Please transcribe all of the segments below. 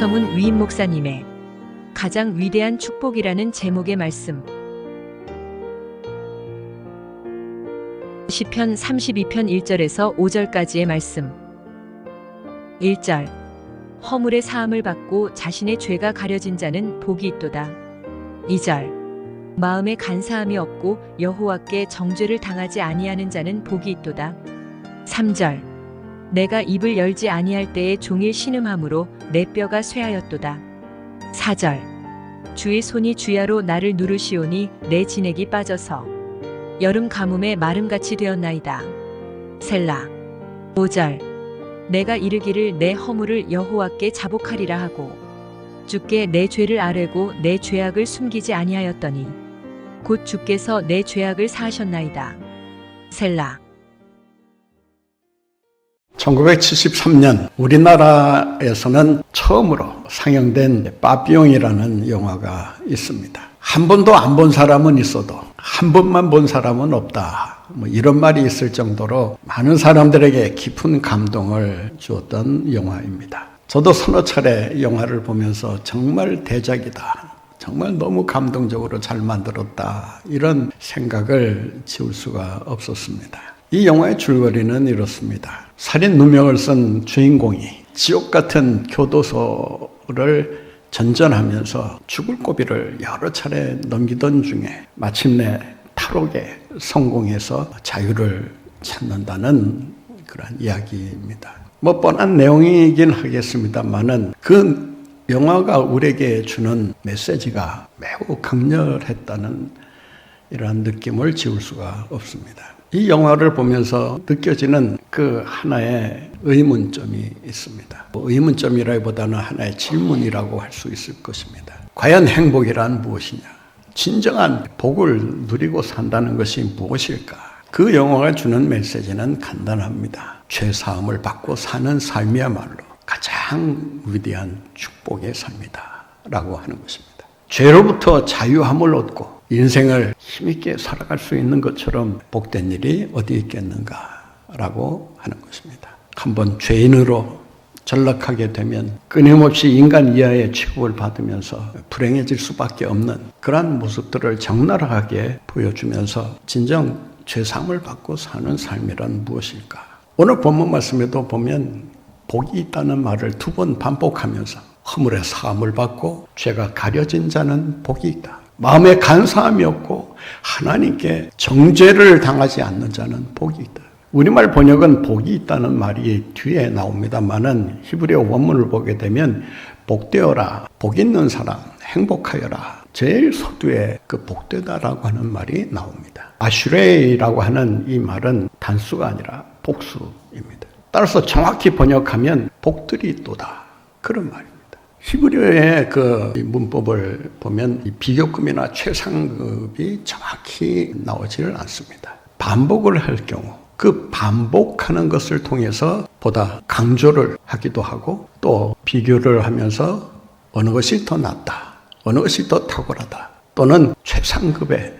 정성훈 위임 목사님의 가장 위대한 축복이라는 제목의 말씀. 시편 32편 1절에서 5절까지의 말씀. 1절. 허물의 사함을 받고 자신의 죄가 가려진 자는 복이 있도다. 2절. 마음에 간사함이 없고 여호와께 정죄를 당하지 아니하는 자는 복이 있도다. 3절. 내가 입을 열지 아니할 때에 종일 신음함으로 내 뼈가 쇠하였도다. 4절 주의 손이 주야로 나를 누르시오니 내 진액이 빠져서 여름 가뭄에 마름같이 되었나이다. 셀라 5절 내가 이르기를 내 허물을 여호와께 자복하리라 하고 주께 내 죄를 아뢰고 내 죄악을 숨기지 아니하였더니 곧 주께서 내 죄악을 사하셨나이다. 셀라 1973년 우리나라에서는 처음으로 상영된 빠삐용이라는 영화가 있습니다. 한 번도 안 본 사람은 있어도 한 번만 본 사람은 없다. 뭐 이런 말이 있을 정도로 많은 사람들에게 깊은 감동을 주었던 영화입니다. 저도 서너 차례 영화를 보면서 정말 대작이다. 정말 너무 감동적으로 잘 만들었다. 이런 생각을 지울 수가 없었습니다. 이 영화의 줄거리는 이렇습니다. 살인 누명을 쓴 주인공이 지옥 같은 교도소를 전전하면서 죽을 고비를 여러 차례 넘기던 중에 마침내 탈옥에 성공해서 자유를 찾는다는 그런 이야기입니다. 뭐 뻔한 내용이긴 하겠습니다만은 그 영화가 우리에게 주는 메시지가 매우 강렬했다는 이러한 느낌을 지울 수가 없습니다. 이 영화를 보면서 느껴지는 그 하나의 의문점이 있습니다. 뭐 의문점이라기보다는 하나의 질문이라고 할 수 있을 것입니다. 과연 행복이란 무엇이냐? 진정한 복을 누리고 산다는 것이 무엇일까? 그 영화가 주는 메시지는 간단합니다. 죄 사함을 받고 사는 삶이야말로 가장 위대한 축복의 삶이다. 라고 하는 것입니다. 죄로부터 자유함을 얻고 인생을 힘있게 살아갈 수 있는 것처럼 복된 일이 어디 있겠는가 라고 하는 것입니다. 한번 죄인으로 전락하게 되면 끊임없이 인간 이하의 취급을 받으면서 불행해질 수밖에 없는 그러한 모습들을 적나라하게 보여주면서 진정 죄상을 받고 사는 삶이란 무엇일까? 오늘 본문 말씀에도 보면 복이 있다는 말을 두 번 반복하면서 허물의 사함을 받고 죄가 가려진 자는 복이 있다. 마음에 간사함이 없고 하나님께 정죄를 당하지 않는 자는 복이 있다. 우리말 번역은 복이 있다는 말이 뒤에 나옵니다만은 히브리어 원문을 보게 되면 복되어라, 복 있는 사람, 행복하여라. 제일 서두에 그 복되다라고 하는 말이 나옵니다. 아슈레이라고 하는 이 말은 단수가 아니라 복수입니다. 따라서 정확히 번역하면 복들이 있도다. 그런 말입니다. 히브리어의 그 문법을 보면 이 비교급이나 최상급이 정확히 나오지를 않습니다. 반복을 할 경우 그 반복하는 것을 통해서 보다 강조를 하기도 하고 또 비교를 하면서 어느 것이 더 낫다, 어느 것이 더 탁월하다 또는 최상급의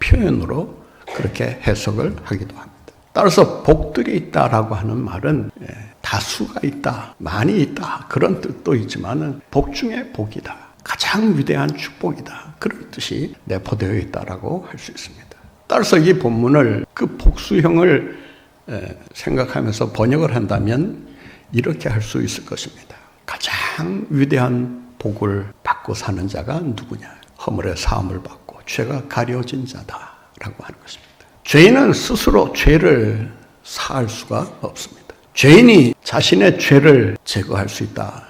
표현으로 그렇게 해석을 하기도 합니다. 따라서 복들이 있다라고 하는 말은 예, 다수가 있다, 많이 있다 그런 뜻도 있지만은 복 중에 복이다, 가장 위대한 축복이다 그런 뜻이 내포되어 있다라고 할 수 있습니다. 따라서 이 본문을 그 복수형을 예, 생각하면서 번역을 한다면 이렇게 할 수 있을 것입니다. 가장 위대한 복을 받고 사는 자가 누구냐? 허물의 사함을 받고 죄가 가려진 자다라고 하는 것입니다. 죄인은 스스로 죄를 사할 수가 없습니다. 죄인이 자신의 죄를 제거할 수 있다.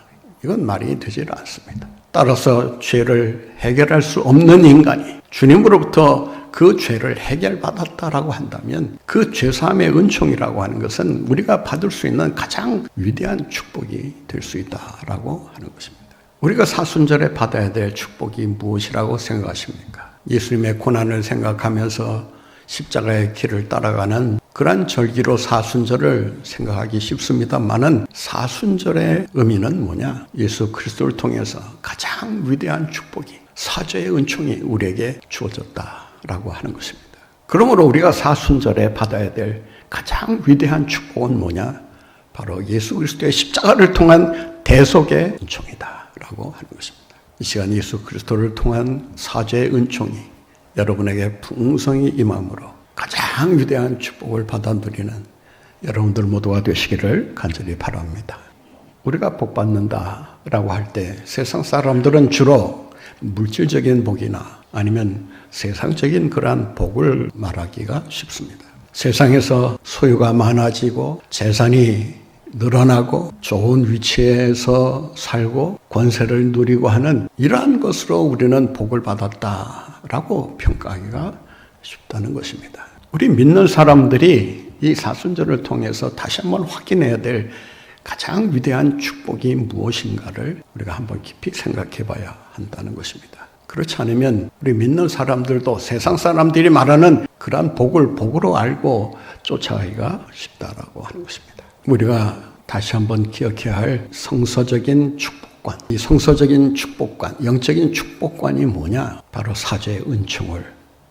이건 말이 되질 않습니다. 따라서 죄를 해결할 수 없는 인간이 주님으로부터 그 죄를 해결받았다라고 한다면 그 죄사함의 은총이라고 하는 것은 우리가 받을 수 있는 가장 위대한 축복이 될 수 있다라고 하는 것입니다. 우리가 사순절에 받아야 될 축복이 무엇이라고 생각하십니까? 예수님의 고난을 생각하면서 십자가의 길을 따라가는 그러한 절기로 사순절을 생각하기 쉽습니다만은 사순절의 의미는 뭐냐? 예수 그리스도를 통해서 가장 위대한 축복이 사죄의 은총이 우리에게 주어졌다 라고 하는 것입니다. 그러므로 우리가 사순절에 받아야 될 가장 위대한 축복은 뭐냐? 바로 예수 그리스도의 십자가를 통한 대속의 은총이다 라고 하는 것입니다. 이 시간 예수 그리스도를 통한 사죄의 은총이 여러분에게 풍성히 임함으로 가장 위대한 축복을 받아 누리는 여러분들 모두가 되시기를 간절히 바랍니다. 우리가 복 받는다라고 할 때 세상 사람들은 주로 물질적인 복이나 아니면 세상적인 그러한 복을 말하기가 쉽습니다. 세상에서 소유가 많아지고 재산이 늘어나고 좋은 위치에서 살고 권세를 누리고 하는 이러한 것으로 우리는 복을 받았다라고 평가하기가 쉽다는 것입니다. 우리 믿는 사람들이 이 사순절을 통해서 다시 한번 확인해야 될 가장 위대한 축복이 무엇인가를 우리가 한번 깊이 생각해 봐야 한다는 것입니다. 그렇지 않으면 우리 믿는 사람들도 세상 사람들이 말하는 그러한 복을 복으로 알고 쫓아가기가 쉽다라고 하는 것입니다. 우리가 다시 한번 기억해야 할 성서적인 축복관. 이 성서적인 축복관, 영적인 축복관이 뭐냐? 바로 사죄의 은총을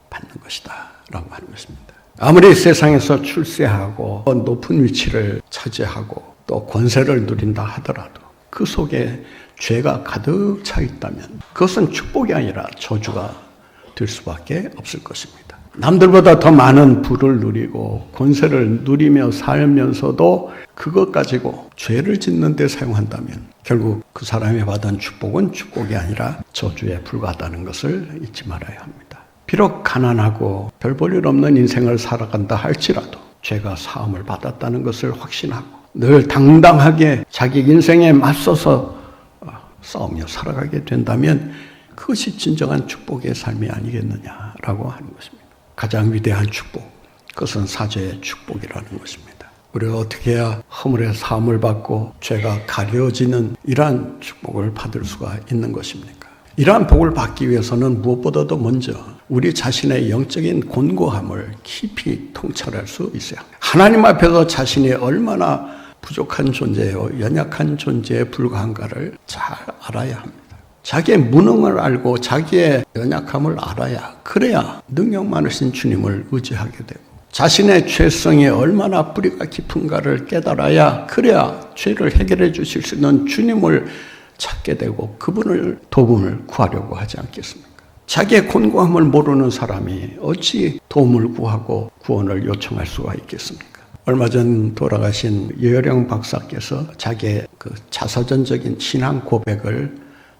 받는 것이다. 라고 하는 것입니다. 아무리 세상에서 출세하고 높은 위치를 차지하고 또 권세를 누린다 하더라도 그 속에 죄가 가득 차 있다면 그것은 축복이 아니라 저주가 될 수밖에 없을 것입니다. 남들보다 더 많은 부를 누리고 권세를 누리며 살면서도 그것 가지고 죄를 짓는 데 사용한다면 결국 그 사람이 받은 축복은 축복이 아니라 저주에 불과하다는 것을 잊지 말아야 합니다. 비록 가난하고 별 볼일 없는 인생을 살아간다 할지라도 죄가 사함을 받았다는 것을 확신하고 늘 당당하게 자기 인생에 맞서서 싸우며 살아가게 된다면 그것이 진정한 축복의 삶이 아니겠느냐라고 하는 것입니다. 가장 위대한 축복, 그것은 사죄의 축복이라는 것입니다. 우리가 어떻게 해야 허물의 사함을 받고 죄가 가려지는 이러한 축복을 받을 수가 있는 것입니까? 이러한 복을 받기 위해서는 무엇보다도 먼저 우리 자신의 영적인 곤고함을 깊이 통찰할 수 있어요. 하나님 앞에서 자신이 얼마나 부족한 존재요, 연약한 존재에 불과한가를 잘 알아야 합니다. 자기의 무능을 알고 자기의 연약함을 알아야 그래야 능력 많으신 주님을 의지하게 되고 자신의 죄성이 얼마나 뿌리가 깊은가를 깨달아야 그래야 죄를 해결해 주실 수 있는 주님을 찾게 되고 그분을 도움을 구하려고 하지 않겠습니까? 자기의 곤고함을 모르는 사람이 어찌 도움을 구하고 구원을 요청할 수가 있겠습니까? 얼마 전 돌아가신 여령 박사께서 자기의 그 자서전적인 신앙 고백을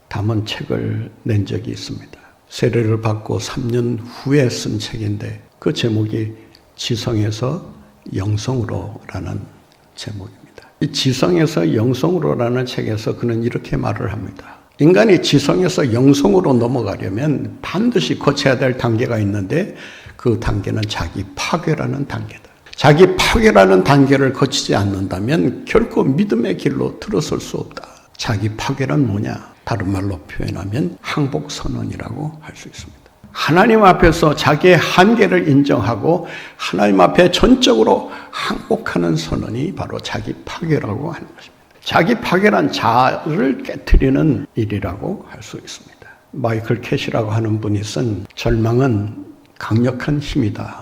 담은 책을 낸 적이 있습니다. 세례를 받고 3년 후에 쓴 책인데 그 제목이 지성에서 영성으로라는 제목입니다. 이 지성에서 영성으로라는 책에서 그는 이렇게 말을 합니다. 인간이 지성에서 영성으로 넘어가려면 반드시 거쳐야 될 단계가 있는데 그 단계는 자기 파괴라는 단계다. 자기 파괴라는 단계를 거치지 않는다면 결코 믿음의 길로 들어설 수 없다. 자기 파괴란 뭐냐? 다른 말로 표현하면 항복 선언이라고 할 수 있습니다. 하나님 앞에서 자기의 한계를 인정하고 하나님 앞에 전적으로 항복하는 선언이 바로 자기 파괴라고 하는 것입니다. 자기 파괴란 자를 깨뜨리는 일이라고 할 수 있습니다. 마이클 캐시라고 하는 분이 쓴 절망은 강력한 힘이다.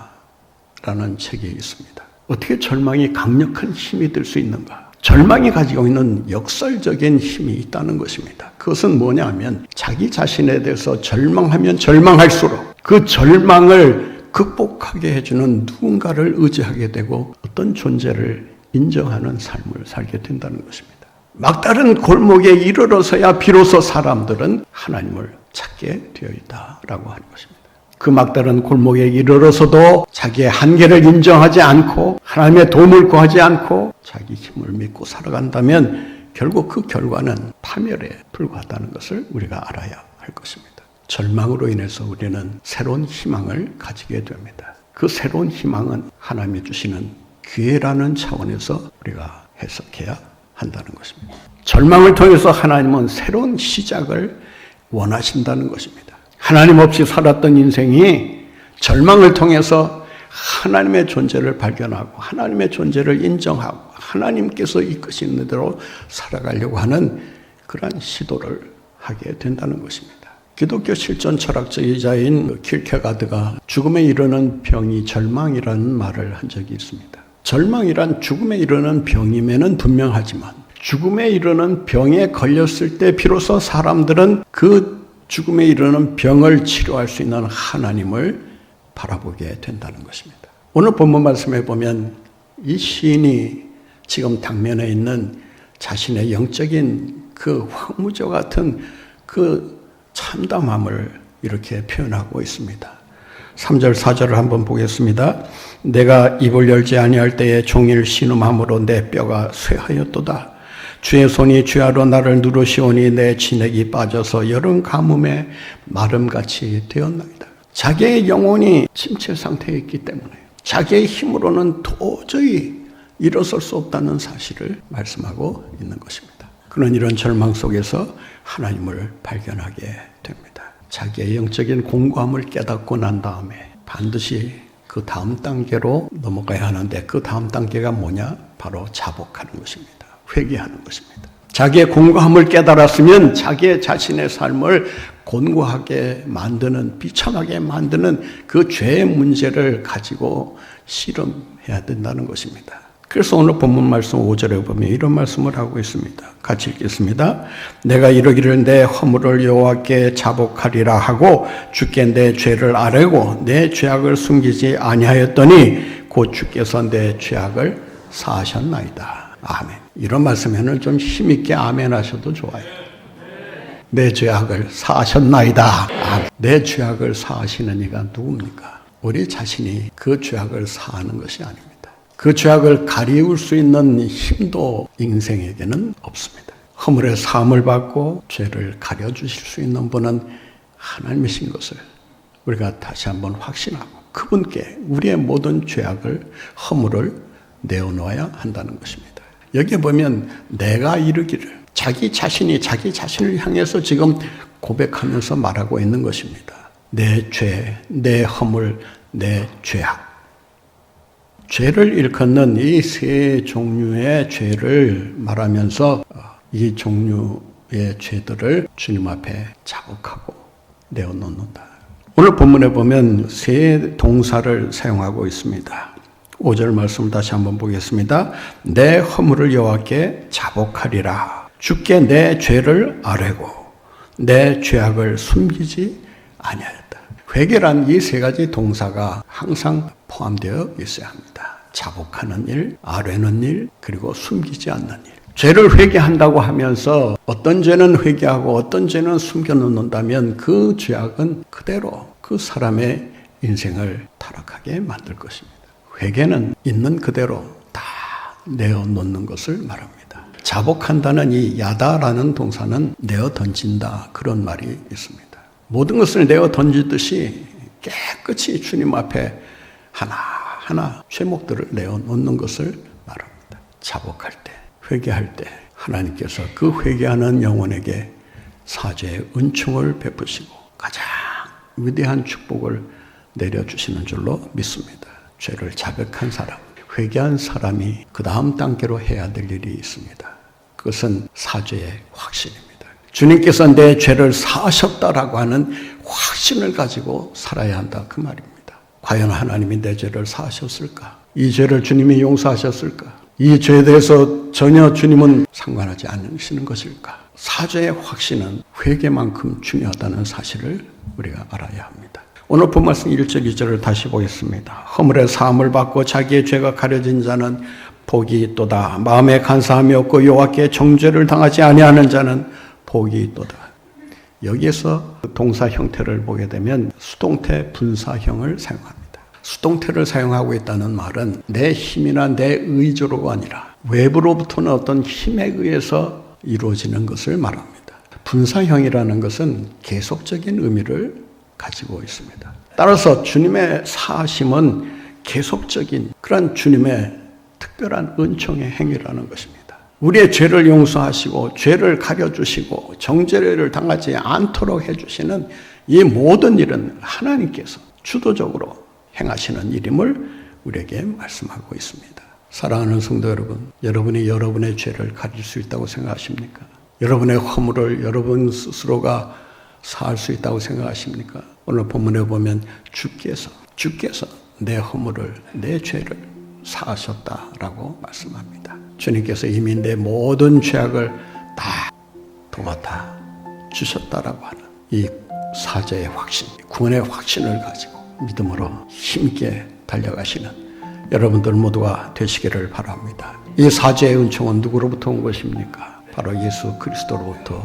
라는 책이 있습니다. 어떻게 절망이 강력한 힘이 될 수 있는가? 절망이 가지고 있는 역설적인 힘이 있다는 것입니다. 그것은 뭐냐 하면 자기 자신에 대해서 절망하면 절망할수록 그 절망을 극복하게 해주는 누군가를 의지하게 되고 어떤 존재를 인정하는 삶을 살게 된다는 것입니다. 막다른 골목에 이르러서야 비로소 사람들은 하나님을 찾게 되어 있다라고 하는 것입니다. 그 막다른 골목에 이르러서도 자기의 한계를 인정하지 않고 하나님의 도움을 구하지 않고 자기 힘을 믿고 살아간다면 결국 그 결과는 파멸에 불과하다는 것을 우리가 알아야 할 것입니다. 절망으로 인해서 우리는 새로운 희망을 가지게 됩니다. 그 새로운 희망은 하나님이 주시는 기회라는 차원에서 우리가 해석해야 한다는 것입니다. 절망을 통해서 하나님은 새로운 시작을 원하신다는 것입니다. 하나님 없이 살았던 인생이 절망을 통해서 하나님의 존재를 발견하고 하나님의 존재를 인정하고 하나님께서 이끄시는 대로 살아가려고 하는 그러한 시도를 하게 된다는 것입니다. 기독교 실존 철학자이자인 킬케가드가 죽음에 이르는 병이 절망이라는 말을 한 적이 있습니다. 절망이란 죽음에 이르는 병임에는 분명하지만 죽음에 이르는 병에 걸렸을 때 비로소 사람들은 그 죽음에 이르는 병을 치료할 수 있는 하나님을 바라보게 된다는 것입니다. 오늘 본문 말씀에 보면 이 시인이 지금 당면에 있는 자신의 영적인 그 황무조 같은 그 참담함을 이렇게 표현하고 있습니다. 3절 4절을 한번 보겠습니다. 내가 입을 열지 아니할 때에 종일 신음함으로 내 뼈가 쇠하였도다. 주의 손이 주야로 나를 누르시오니 내 진액이 빠져서 여름 가뭄에 마름같이 되었나이다. 자기의 영혼이 침체 상태에 있기 때문에 자기의 힘으로는 도저히 일어설 수 없다는 사실을 말씀하고 있는 것입니다. 그는 이런 절망 속에서 하나님을 발견하게 됩니다. 자기의 영적인 공고함을 깨닫고 난 다음에 반드시 그 다음 단계로 넘어가야 하는데 그 다음 단계가 뭐냐? 바로 자복하는 것입니다. 회개하는 것입니다. 자기의 공고함을 깨달았으면 자기의 자신의 삶을 곤고하게 만드는 비참하게 만드는 그 죄의 문제를 가지고 실험해야 된다는 것입니다. 그래서 오늘 본문 말씀 5절에 보면 이런 말씀을 하고 있습니다. 같이 읽겠습니다. 내가 이르기를 내 허물을 여호와께 자복하리라 하고 주께 내 죄를 아뢰고 내 죄악을 숨기지 아니하였더니 곧 주께서 내 죄악을 사하셨나이다. 아멘. 이런 말씀에는 좀 힘있게 아멘 하셔도 좋아요. 내 죄악을 사하셨나이다. 아멘. 내 죄악을 사하시는 이가 누굽니까? 우리 자신이 그 죄악을 사하는 것이 아닙니다. 그 죄악을 가리울 수 있는 힘도 인생에게는 없습니다. 허물의 사함을 받고 죄를 가려주실 수 있는 분은 하나님이신 것을 우리가 다시 한번 확신하고 그분께 우리의 모든 죄악을 허물을 내어놓아야 한다는 것입니다. 여기에 보면 내가 이르기를 자기 자신이 자기 자신을 향해서 지금 고백하면서 말하고 있는 것입니다. 내 죄, 내 허물, 내 죄악. 죄를 일컫는 이 세 종류의 죄를 말하면서 이 종류의 죄들을 주님 앞에 자복하고 내어놓는다. 오늘 본문에 보면 세 동사를 사용하고 있습니다. 5절 말씀을 다시 한번 보겠습니다. 내 허물을 여호와께 자복하리라. 주께 내 죄를 아뢰고 내 죄악을 숨기지 아니하였다. 회개란 이 세 가지 동사가 항상 포함되어 있어야 합니다. 자복하는 일, 아뢰는 일, 그리고 숨기지 않는 일. 죄를 회개한다고 하면서 어떤 죄는 회개하고 어떤 죄는 숨겨놓는다면 그 죄악은 그대로 그 사람의 인생을 타락하게 만들 것입니다. 회개는 있는 그대로 다 내어놓는 것을 말합니다. 자복한다는 이 야다라는 동사는 내어 던진다 그런 말이 있습니다. 모든 것을 내어 던지듯이 깨끗이 주님 앞에 하나하나 죄목들을 내어 놓는 것을 말합니다. 자복할 때, 회개할 때 하나님께서 그 회개하는 영혼에게 사죄의 은총을 베푸시고 가장 위대한 축복을 내려주시는 줄로 믿습니다. 죄를 자백한 사람, 회개한 사람이 그 다음 단계로 해야 될 일이 있습니다. 그것은 사죄의 확신입니다. 주님께서 내 죄를 사하셨다라고 하는 확신을 가지고 살아야 한다. 그 말입니다. 과연 하나님이 내 죄를 사하셨을까? 이 죄를 주님이 용서하셨을까? 이 죄에 대해서 전혀 주님은 상관하지 않으시는 것일까? 사죄의 확신은 회개만큼 중요하다는 사실을 우리가 알아야 합니다. 오늘 본 말씀 1절 2절을 다시 보겠습니다. 허물의 사함을 받고 자기의 죄가 가려진 자는 복이 있도다. 마음에 간사함이 없고 여호와께 정죄를 당하지 아니하는 자는 복이 있도다. 여기에서 동사 형태를 보게 되면 수동태 분사형을 사용합니다. 수동태를 사용하고 있다는 말은 내 힘이나 내 의지로가 아니라 외부로부터는 어떤 힘에 의해서 이루어지는 것을 말합니다. 분사형이라는 것은 계속적인 의미를 가지고 있습니다. 따라서 주님의 사하심은 계속적인 그런 주님의 특별한 은총의 행위라는 것입니다. 우리의 죄를 용서하시고 죄를 가려주시고 정죄를 당하지 않도록 해주시는 이 모든 일은 하나님께서 주도적으로 행하시는 일임을 우리에게 말씀하고 있습니다. 사랑하는 성도 여러분, 여러분이 여러분의 죄를 가릴 수 있다고 생각하십니까? 여러분의 허물을 여러분 스스로가 사할 수 있다고 생각하십니까? 오늘 본문에 보면 주께서 주께서 내 허물을 내 죄를 사하셨다라고 말씀합니다. 주님께서 이미 내 모든 죄악을 다 도맡아 주셨다라고 하는 이 사죄의 확신, 구원의 확신을 가지고 믿음으로 힘있게 달려가시는 여러분들 모두가 되시기를 바랍니다. 이 사죄의 은총은 누구로부터 온 것입니까? 바로 예수 그리스도로부터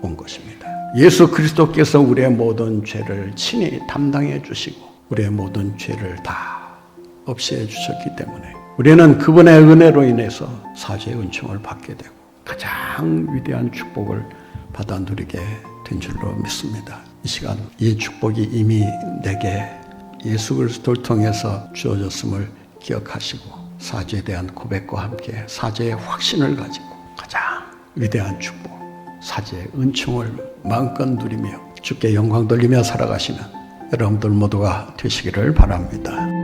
온 것입니다. 예수 그리스도께서 우리의 모든 죄를 친히 담당해 주시고 우리의 모든 죄를 다 없애 주셨기 때문에 우리는 그분의 은혜로 인해서 사죄의 은총을 받게 되고 가장 위대한 축복을 받아 누리게 된 줄로 믿습니다. 이 시간 이 축복이 이미 내게 예수 그리스도를 통해서 주어졌음을 기억하시고 사죄에 대한 고백과 함께 사죄의 확신을 가지고 가장 위대한 축복, 사죄의 은총을 마음껏 누리며 주께 영광 돌리며 살아가시는 여러분들 모두가 되시기를 바랍니다.